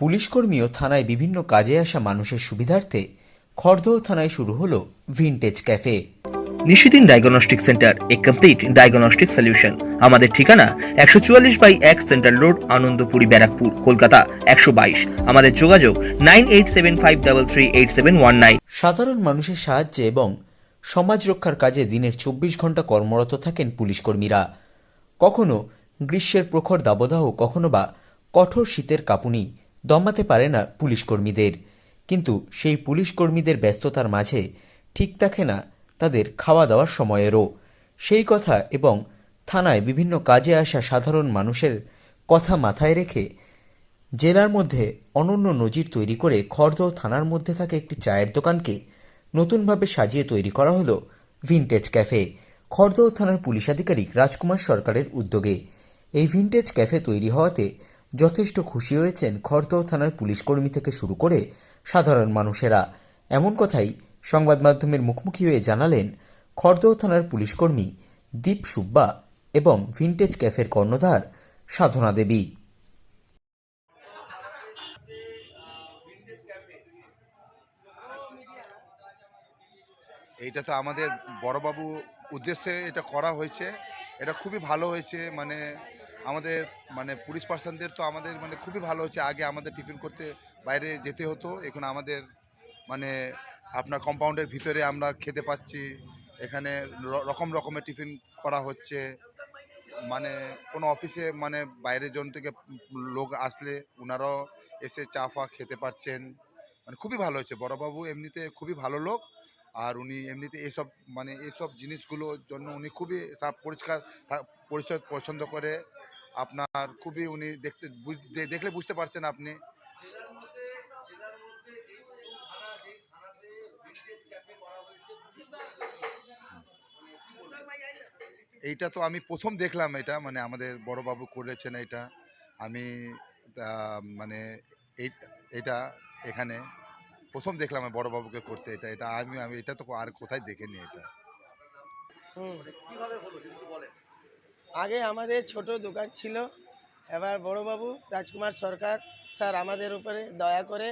পুলিশকর্মী ও থানায় বিভিন্ন কাজে আসা মানুষের সুবিধার্থে খড়দহ থানায় শুরু হলো vintage cafe Nishidin diagnostic centre a complete diagnostic solution আমাদের ঠিকানা একশো চুয়াল্লিশ বাই এক সেন্ট্রাল রোড আনন্দপুরি ব্যারাকপুর কলকাতা একশো বাইশ। আমাদের যোগাযোগ nine eight seven five double three eight seven one nine. সাধারণ মানুষের সাহায্যে এবং সমাজ রক্ষার কাজে দিনের চব্বিশ ঘণ্টা কর্মরত থাকেন পুলিশকর্মীরা। কখনো গ্রীষ্মের প্রখর দাবদাহ কখনো বা কঠোর শীতের কাঁপুনি। দমাতে পারে না পুলিশকর্মীদের। কিন্তু সেই পুলিশকর্মীদের ব্যস্ততার মাঝে ঠিক থাকে না তাদের খাওয়া দাওয়ার সময়েরও। সেই কথা এবং থানায় বিভিন্ন কাজে আসা সাধারণ মানুষের কথা মাথায় রেখে জেলার মধ্যে অনন্য নজির তৈরি করে খড়দহ থানার মধ্যে থাকা একটি চায়ের দোকানকে নতুনভাবে সাজিয়ে তৈরি করা হলো ভিনটেজ ক্যাফে, খড়দহ থানার পুলিশ আধিকারিক রাজকুমার সরকারের উদ্যোগে। এই ভিনটেজ ক্যাফে তৈরি হওয়াতে যথেষ্ট খুশি হয়েছেন খড়দহ থানার পুলিশ কর্মী থেকে শুরু করে সাধারণ মানুষেরা। এমন কথাই সংবাদ মাধ্যমের মুখোমুখি হয়ে জানালেন খড়দহ থানার পুলিশকর্মী দীপ সুব্বা এবং ভিনটেজ ক্যাফের কর্ণধার সাধনা দেবী। এইটা তো আমাদের বড়বাবু উদ্দেশ্যে এটা করা হয়েছে। এটা খুবই ভালো হয়েছে মানে আমাদের মানে পুলিশ পার্সনদের তো আমাদের মানে খুবই ভালো হচ্ছে। আগে আমাদের টিফিন করতে বাইরে যেতে হতো। এখন আমাদের মানে আপনার কম্পাউন্ডের ভিতরে আমরা খেতে পাচ্ছি। এখানে রকম রকমের টিফিন করা হচ্ছে। মানে কোনো অফিসে মানে বাইরের জন থেকে লোক আসলে ওনারাও এসে চা ফা খেতে পারছেন। মানে খুবই ভালো হয়েছে বড়বাবু এমনিতে খুবই ভালো লোক। আর উনি এমনিতে এসব মানে এইসব জিনিসগুলোর জন্য উনি খুবই সাফ পরিষ্কার, পরিচ্ছদ পছন্দ করে। আপনার খুবই উনি দেখতে বুঝ- দে- দেখলে বুঝতে পারছেন আপনি। এইটা তো আমি প্রথম দেখলাম এটা মানে আমাদের বড়বাবু করেছেন এটা আমি মানে এই এটা এখানে প্রথম দেখলাম আমি বড়বাবুকে করতে এটা এটা আমি আমি এটা তো আর কোথায় দেখিনি এটা। হুম। আগে আমাদের ছোট দোকান ছিল এবার বড়বাবু রাজকুমার সরকার স্যার আমাদের উপরে দয়া করে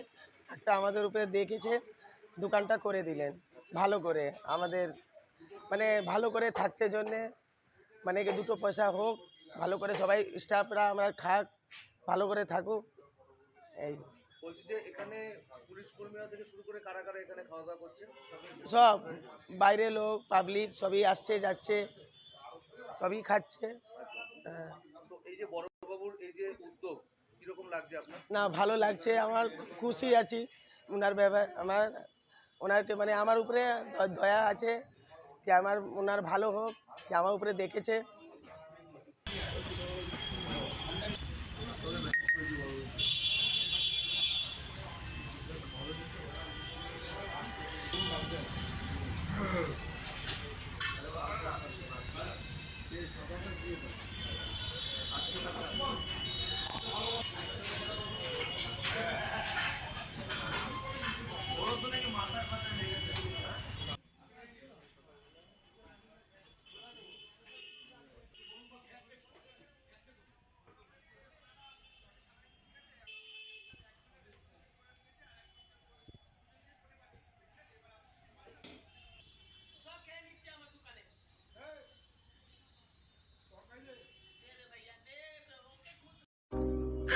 একটা আমাদের উপরে দেখেছে দোকানটা করে দিলেন ভালো করে আমাদের মানে ভালো করে থাকতে জন্যে মানে কি দুটো পয়সা হোক ভালো করে সবাই স্টাফরা আমরা খাক ভালো করে থাকুক এই। সব বাইরে লোক পাবলিক সবই আসছে যাচ্ছে। সবই খাচ্ছে। না, ভালো লাগছে, আমার খুশি আছি। ওনার ব্যাপার, আমার ওনারকে মানে আমার উপরে দয়া আছে যে আমার ওনার ভালো হোক, যে আমার উপরে দেখেছে।